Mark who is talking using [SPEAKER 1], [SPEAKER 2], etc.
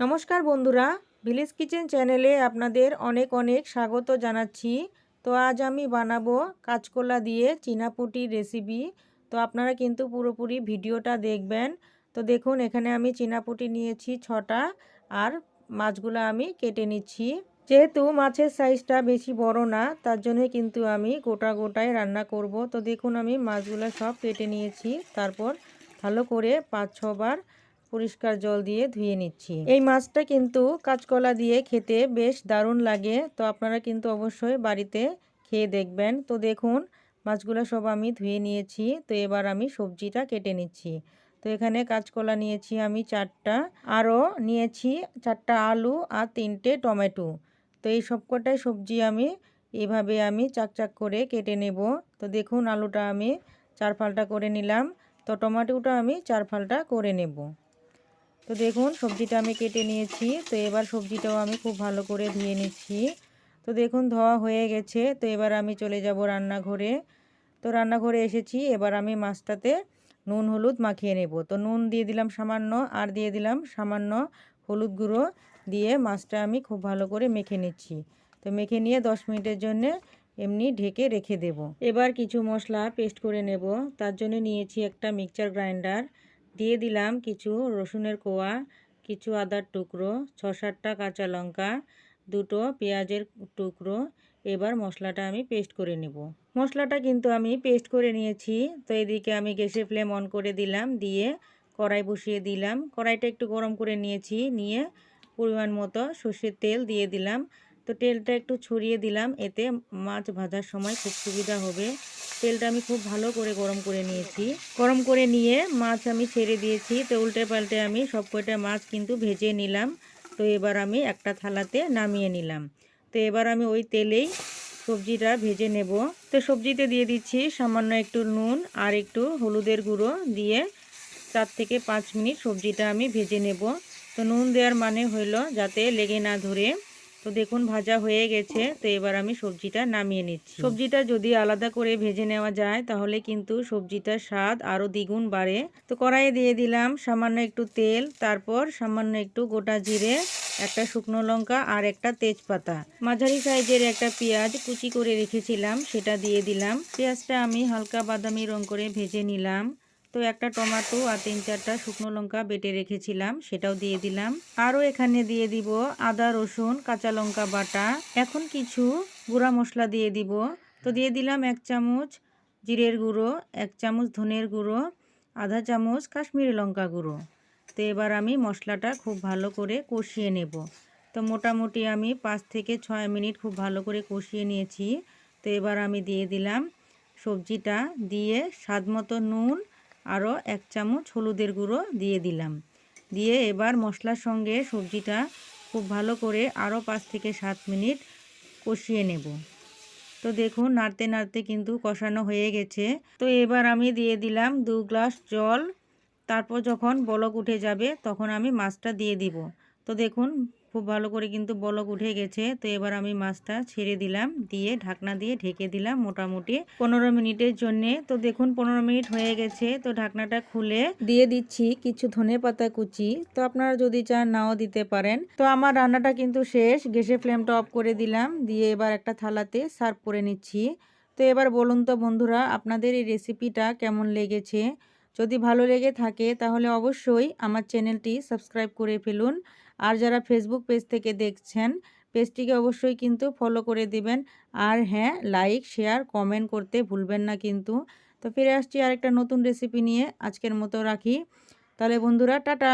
[SPEAKER 1] নমস্কার বন্ধুরা village kitchen চ্যানেলে আপনাদের অনেক অনেক স্বাগত জানাচ্ছি। তো আজ আমি বানাবো কাঁচকলা দিয়ে চিনাপুটির রেসিপি তো আপনারা কিন্তু পুরোপুরি ভিডিওটা দেখবেন। তো দেখুন, এখানে আমি চিনাপুটি নিয়েছি ছটা আর মাছগুলো আমি কেটে নিচ্ছি। যেহেতু মাছের সাইজটা বেশি বড় না, তার জন্য কিন্তু আমি গোটা গোটায় রান্না করব। তো দেখুন, আমি মাছগুলো সব কেটে নিয়েছি। তারপর ভালো করে পাঁচ ছবার পরিষ্কার জল দিয়ে ধুয়ে নিচ্ছি। এই মাছটা কিন্তু কাঁচকলা দিয়ে খেতে বেশ দারুণ লাগে। তো আপনারা কিন্তু অবশ্যই বাড়িতে খেয়ে দেখবেন। তো দেখুন, মাছগুলো সব আমি ধুয়ে নিয়েছি। তো এবার আমি সবজিটা কেটে নিচ্ছি। তো এখানে কাঁচকলা নিয়েছি আমি চারটা। আরও নিয়েছি চারটা আলু আর তিনটে টমেটো। তো এই সবকটাই সবজি আমি এভাবে আমি চাকচাক করে কেটে নেব। তো দেখুন, আলুটা আমি চার ফালটা করে নিলাম। তো টমেটোটা আমি চার ফালটা করে নেব। তো দেখুন, সবজিটা আমি কেটে নিয়েছি। তো এবার সবজিটাও আমি খুব ভালো করে ধুয়ে নিচ্ছি। তো দেখুন, ধোয়া হয়ে গেছে। তো এবার আমি চলে যাব রান্নাঘরে। তো রান্নাঘরে এসেছি। এবার আমি মাছটাতে নুন, হলুদ মাখিয়ে নেব। তো নুন দিয়ে দিলাম সামান্য, আর দিয়ে দিলাম সামান্য হলুদ গুঁড়ো দিয়ে মাছটা আমি খুব ভালো করে মেখে নিচ্ছি। তো মেখে নিয়ে দশ মিনিটের জন্যে এমনি ঢেকে রেখে দেব। এবার কিছু মশলা পেস্ট করে নেব। তার জন্য নিয়েছি একটা মিক্সচার গ্রাইন্ডার। দিয়ে দিলাম কিছু রসুনের কোয়া, কিছু আদার টুকরো ছ সাতটা কাঁচা লঙ্কা, দুটো পেঁয়াজের টুকরো। এবার মশলাটা আমি পেস্ট করে নেব। মশলাটা কিন্তু আমি পেস্ট করে নিয়েছি, তো এদিকে আমি গ্যাসে ফ্লেম অন করে দিলাম, দিয়ে কড়াই বসিয়ে দিলাম। কড়াইটা একটু গরম করে নিয়েছি, নিয়ে পরিমাণ মতো সর্ষের তেল দিয়ে দিলাম। তো তেলটা একটু ছড়িয়ে দিলাম। এতে মাছ ভাজার সময় খুব সুবিধা হবে। তেলটা আমি খুব ভালো করে গরম করে নিয়েছি। গরম করে নিয়ে মাছ আমি ছেড়ে দিয়েছি। তো উল্টে পাল্টে আমি সব কয়টা মাছ কিন্তু ভেজে নিলাম। তো এবার আমি একটা থালাতে নামিয়ে নিলাম। তো এবার আমি ওই তেলেই সবজিটা ভেজে নেব। তো সবজিতে দিয়ে দিচ্ছি সামান্য একটু নুন আর একটু হলুদের গুঁড়ো দিয়ে চার থেকে পাঁচ মিনিট সবজিটা আমি ভেজে নেব। তো নুন দেওয়ার মানে হইল যাতে লেগে না ধরে তো দেখুন, ভাজা হয়ে গেছে। তো এবার আমি সবজিটা নামিয়ে নিচ্ছি। সবজিটা যদি আলাদা করে ভেজে নেওয়া যায়, তাহলে কিন্তু সবজিটার স্বাদ আরও দ্বিগুণ বাড়ে। তো কড়াইয়ে দিয়ে দিলাম সামান্য একটু তেল, তারপর সামান্য একটু গোটা জিরে, একটা শুকনো লঙ্কা আর একটা তেজপাতা। মাঝারি সাইজের একটা পেঁয়াজ কুচি করে রেখেছিলাম, সেটা দিয়ে দিলাম। পেঁয়াজটা আমি হালকা বাদামি রং করে ভেজে নিলাম। তো একটা টমেটো আর তিন চারটা শুকনো লঙ্কা বেটে রেখেছিলাম, সেটাও দিয়ে দিলাম। আরও এখানে দিয়ে দিব আদা, রসুন, কাঁচা লঙ্কা বাটা। এখন কিছু গুঁড়া মশলা দিয়ে দিব। তো দিয়ে দিলাম এক চামচ জিরের গুঁড়ো, এক চামচ ধনের গুঁড়ো, আধা চামচ কাশ্মীরি লঙ্কা গুঁড়ো। তো এবার আমি মশলাটা খুব ভালো করে কষিয়ে নেব। তো মোটামুটি আমি পাঁচ থেকে ছয় মিনিট খুব ভালো করে কষিয়ে নিয়েছি। তো এবার আমি দিয়ে দিলাম সবজিটা, দিয়ে স্বাদ মতো নুন আরও এক চামচ হলুদের গুঁড়ো দিয়ে দিলাম। দিয়ে এবার মশলার সঙ্গে সবজিটা খুব ভালো করে আরও পাঁচ থেকে সাত মিনিট কষিয়ে নেব। তো দেখুন, নাড়তে নাড়তে কিন্তু কষানো হয়ে গেছে। তো এবার আমি দিয়ে দিলাম দু গ্লাস জল। তারপর যখন বলক উঠে যাবে, তখন আমি মাছটা দিয়ে দিব। তো দেখুন, খুব ভালো করে কিন্তু বলক উঠে গেছে। তো এবার আমি মাছটা ছেড়ে দিলাম, দিয়ে ঢাকনা দিয়ে ঢেকে দিলাম মোটামুটি পনেরো মিনিটের জন্যে। তো দেখুন, পনেরো মিনিট হয়ে গেছে। তো ঢাকনাটা খুলে দিয়ে দিচ্ছি কিছু ধনে পাতা কুচি। তো আপনারা যদি চান, নাও দিতে পারেন। তো আমার রান্নাটা কিন্তু শেষ। গ্যাসের ফ্লেমটা অফ করে দিলাম। দিয়ে এবার একটা থালাতে সার্ভ করে নিচ্ছি। তো এবার বলুন তো বন্ধুরা, আপনাদের এই রেসিপিটা কেমন লেগেছে? যদি ভালো লেগে থাকে, তাহলে অবশ্যই আমার চ্যানেলটি সাবস্ক্রাইব করে ফেলুন। আর যারা ফেসবুক পেজ থেকে দেখছেন পেজটিকে অবশ্যই কিন্তু ফলো করে দিবেন। আর হ্যাঁ লাইক শেয়ার কমেন্ট করতে ভুলবেন না কিন্তু। তো ফিরে আসছি আরেকটা নতুন রেসিপি নিয়ে। আজকের মতো রাখি। তাহলে বন্ধুরা, টাটা!